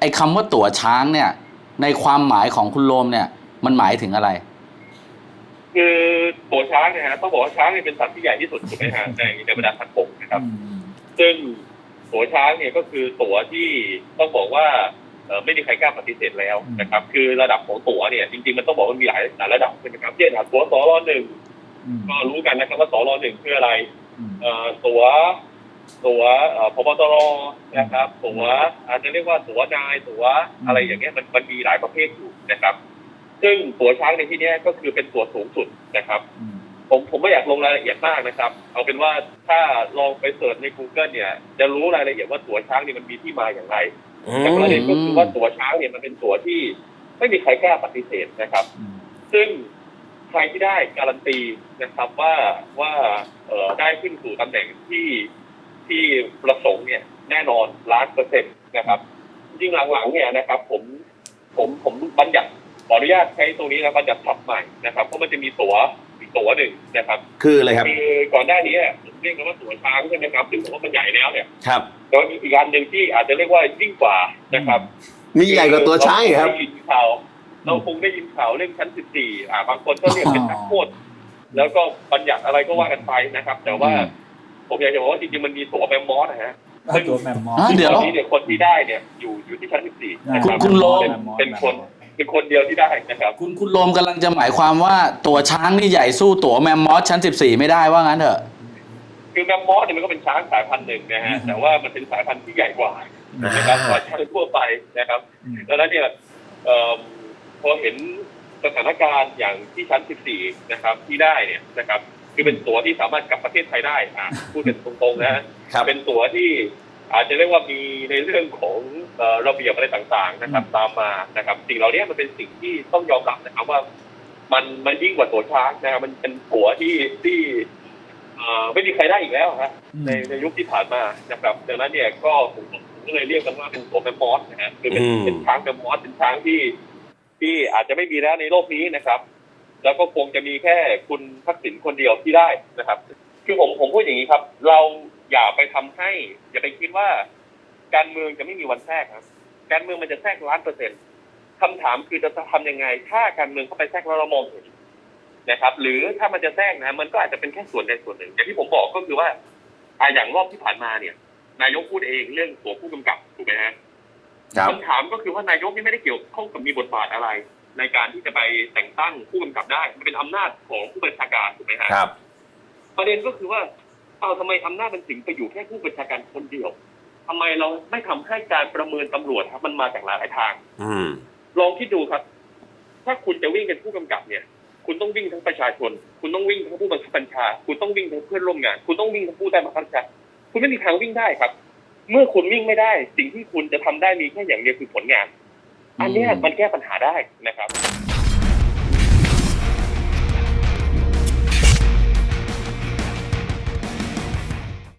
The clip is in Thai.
ไอ้คำว่าตั๋วช้างเนี่ย ในความหมายของคุณโรมเนี่ย มันหมายถึงอะไร คือตัวช้างเนี่ยฮะต้องบอกว่าช้างเนี่ยเป็นสัตว์ที่ใหญ่ที่สุดถูกไหมฮะในในบรรดาสัตว์บกนะครับ ซึ่งตัวช้างเนี่ยก็คือตัวที่ต้องบอกว่าเอ่อไม่มีใครกล้าปฏิเสธแล้วนะครับ คือระดับของตัวเนี่ยจริงๆมันต้องบอกว่ามีหลายหลายระดับนะครับเช่นอะตัวสรหนึ่งก็รู้กันนะครับว่าสรหนึ่งคืออะไร เอ่อตัว ตัวเอ่อพบตรนะครับ ตัวอาจจะเรียกว่าตัวนายตัวอะไรอย่างเงี้ยมันมันมีหลายประเภทอยู่นะครับ ซึ่งตัวช้างในที่เนี้ยก็คือเป็นตัวสูงสุดนะครับผมผมไม่อยากลงรายละเอียดมากนะครับ เอาเป็นว่าถ้าลองไปเสิร์ชใน Google เนี่ย จะรู้รายละเอียดว่าตัวช้างเนี่ยมันมีที่มาอย่างไรอืแต่ประมเด็นก็คือว่าตัวช้างเนี่ยมันเป็นตัวที่ไม่มีใครกล้าปฏิเสธนะครับ ซึ่งใครที่ได้การันตีนะครับว่าว่าเอ่อได้ขึ้นสู่ตำแหน่งที่ ที่ประสงค์เนี่ยแน่นอนล้านเปอร์เซ็นต์นะครับจริงๆหลังๆเนี่ยนะครับ ผมผมผมบัญญัติขออนุญาตใช้ตรงนี้นะบัญญัติศัพท์ใหม่นะครับเพราะมันจะมีตั๋วอีกตั๋วหนึ่งนะครับ คืออะไรครับคือก่อนหน้านี้เนี่ยผมเรียกกันว่าตั๋วช้างใช่ไหมครับซึ่งผมว่ามันใหญ่แล้วเนี่ยครับแต่ว่ามีอีกอันหนึ่งที่อาจจะเรียกว่ายิ่งกว่านะครับมีใหญ่กว่าตัวช้างอีกครับเาได้ยินข่าวเราคงได้ยินข่าวเรื่องชั้น14อ่าบางคนก็เรียกเป็นนักโทษแล้วก็บัญญัติอะไรก็ว่ากันไปนะครับ แต่ว่าอืม ผมอยากจะบอกว่าจริงๆมันมีตั๋วแมมมอสนะฮะซึ่งตัวแมมมอส อะเดี๋ยว ตอนนี้เนี่ยคนที่ได้เนี่ยอยู่อยู่ที่ชั้น14นะคคุณรับคุณโรมเป็นเป็นคนเป็นคนเดียวที่ได้นะครับ คุณคุณโรมกำลังจะหมายความว่าตั๋วช้างนี่ใหญ่สู้ตั๋วแมมมอสชั้น 14 ไม่ได้ว่างั้นเถอะ คือแมมมอสเนี่ยมันก็เป็นช้างสายพันธุ์หนึ่งนะฮะ แต่ว่ามันเป็นสายพันธุ์ที่ใหญ่กว่านะครับกว่าช้างทั่วไปนะครับดังนั้นเนี่ยเอิ่มพอเห็นสถานการณ์อย่างที่ชั้น 14 นะครับที่ได้เนี่ยนะครับ คือเป็นตั๋วที่สามารถกลับประเทศไทยได้อะพูดกันตรงๆนะฮะครับเป็นตั๋วที่อาจจะเรียกว่ามีในเรื่องของเอ่อระเบียบอะไรต่างๆ นะครับ ตามมานะครับ สิ่งเหล่านี้มันเป็นสิ่งที่ต้องยอมรับนะครับว่า มันมันยิ่งกว่าตั๋วช้างนะครับมันเป็นตั๋วที่ที่เอ่อไม่มีใครได้อีกแล้วฮะในในยุคที่ผ่านมานะครับดังนั้นเนี่ยก็ผมผมก็เลยเรียกกันว่าเป็นตัวแมมมอสนะฮะคือเป็นอืมเป็นช้างแมมมอสเป็นช้างที่ ที่อาจจะไม่มีแล้วในโลกนี้นะครับ แล้วก็คงจะมีแค่คุณทักษิณคนเดียวที่ได้นะครับ คือผมผมพูดอย่างนี้ครับ เราอย่าไปทำให้ อย่าไปคิดว่า การเมืองจะไม่มีวันแทรกครับ การเมืองมันจะแทรกล้านเปอร์เซ็นต์คำถามคือจะทำยังไง ถ้าการเมืองเข้าไปแทรกแล้วเรามองเห็นนะครับ หรือถ้ามันจะแทรกนะ มันก็อาจจะเป็นแค่ส่วนใดส่วนหนึ่งอย่างที่ผมบอกก็คือว่าอะอย่างรอบที่ผ่านมาเนี่ย นายกพูดเองเรื่องตัวผู้กำกับถูกไหมฮะครับคำถามก็คือว่านายกนี่ไม่ได้เกี่ยวข้องกับมีบทบาทอะไร ในการที่จะไปแต่งตั้งผู้กำกับได้มันเป็นอำนาจของผู้บัญชาการถูกไหมฮะครับ ประเด็นก็คือว่าเอาทำไมอำนาจมันถึงไปอยู่แค่ผู้บัญชาการคนเดียวทำไมเราไม่ทำให้การประเมินตำรวจครับ มันมาจากหลายทาง อืมลองคิดดูครับ ถ้าคุณจะวิ่งเป็นผู้กำกับเนี่ย คุณต้องวิ่งทั้งประชาชน คุณต้องวิ่งทั้งผู้บังคับบัญชา คุณต้องวิ่งทั้งเพื่อนร่วมงาน คุณต้องวิ่งทั้งผู้ใต้บังคับบัญชาคุณไม่มีทางวิ่งได้ครับ เมื่อคุณวิ่งไม่ได้ สิ่งที่คุณจะทำได้มีแค่อย่างเดียวคือผลงาน อันนี้มันแก้ปัญหาได้นะครับ